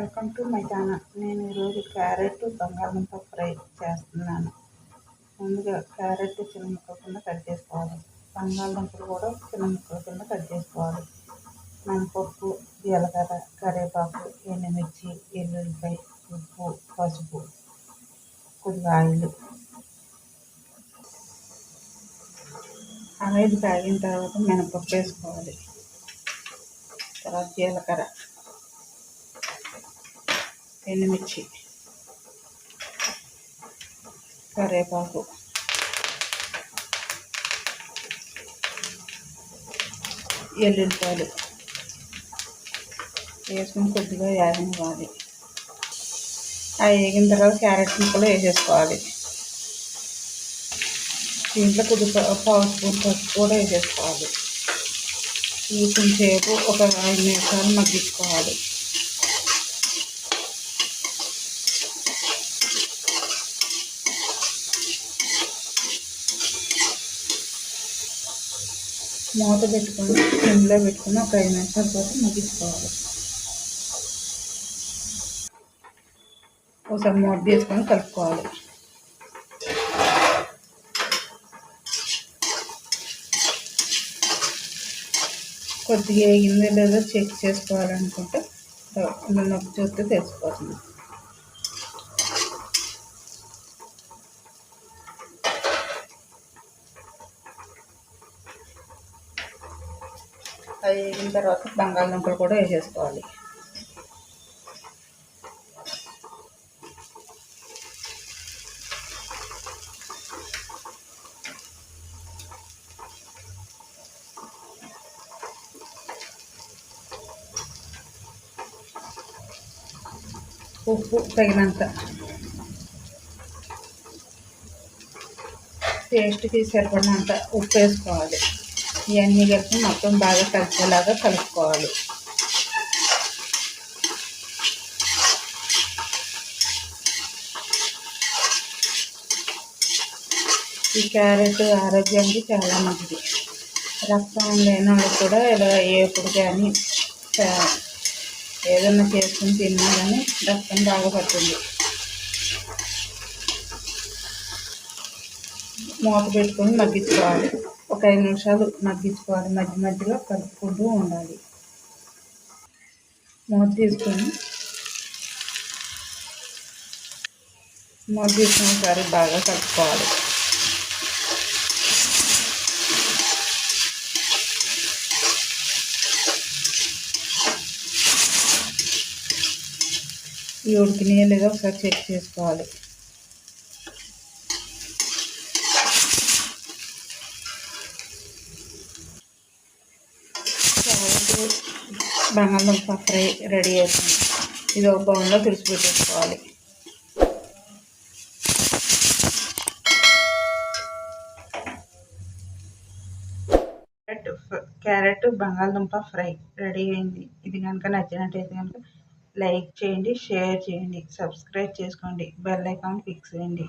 Welcome to my channel. నేను ఈరోజు carrot బంగాళదుంప ఫ్రై చేస్తున్నాను. ముందుగా క్యారెట్ చిన్న ముక్కల కింద కట్ చేసుకోవాలి. బంగాళదుంపలు కూడా చిన్న ముక్కల కింద కట్ చేసుకోవాలి. మినపప్పు జీలకర్ర కరివేపాకు ఎండుమిర్చి ఎల్లుల్లిపాయ ఉప్పు పసుపు కొద్దిగా ఆయిల్. ఆయిల్ తాగిన తర్వాత మినపప్పు వేసుకోవాలి. తర్వాత జీలకర్ర. ఎండుమిర్చి కరివేపాకు ఎల్లుల్లిపాయలు వేసుకుని కొద్దిగా వేగనివ్వాలి. అవి వేగిన తర్వాత క్యారెట్ ముక్కలు వేసేసుకోవాలి. దీంట్లో కొద్దిగా పావు స్పూన్ పసుపు కూడా వేసేసుకోవాలి. ఈ కొంచెంసేపు ఒక ఐదు నిమిషాలు మగ్గించుకోవాలి. మూత పెట్టుకొని సిమ్లో పెట్టుకుని ఒక ఐదు నిమిషాల పాటు ముగించుకోవాలి ఒకసారి మూత తీసుకొని కలుపుకోవాలి. కొద్దిగా వేగిందో లేదో చెక్ చేసుకోవాలనుకుంటే నొప్పి చూస్తే తెలిసిపోతుంది అవి వేగిన తర్వాత బంగాళదుంపలు కూడా వేసేసుకోవాలి. ఉప్పు తగినంత. టేస్ట్కి సరిపడినంత ఉప్పు వేసుకోవాలి. ఇవన్నీ కలిపి మొత్తం బాగా కలిసేలాగా కలుపుకోవాలి. ఈ క్యారెట్ ఆరోగ్యానికి చాలా మంచిది. రక్తం లేని వాళ్ళు కూడా ఇలా ఎప్పుడు కానీ ఏదన్నా చేసుకుని తిన్నా కానీ రక్తం బాగా పడుతుంది మూత పెట్టుకొని మగ్గించుకోవాలి. ఒక ఐదు నిమిషాలు మగ్గించుకోవాలి. మధ్య మధ్యలో కలుపుకుంటూ ఉండాలి. మూత తీసుకొని మూత తీసుకుని ఒకసారి బాగా కలుపుకోవాలి. ఈ ఉడికినాయో లేదో ఒకసారి చెక్ చేసుకోవాలి. బంగాళదుంప ఫ్రై రెడీ అవుతుంది ఇది ఒక బౌన్లో తుడిచి పెట్టేసుకోవాలి. క్యారెట్ బంగాళదుంప ఫ్రై రెడీ అయింది. ఇది కనుక నచ్చినట్టయితే కనుక లైక్ చేయండి షేర్ చేయండి సబ్స్క్రైబ్ చేసుకోండి బెల్ ఐకాన్ ఫిక్స్ చేయండి.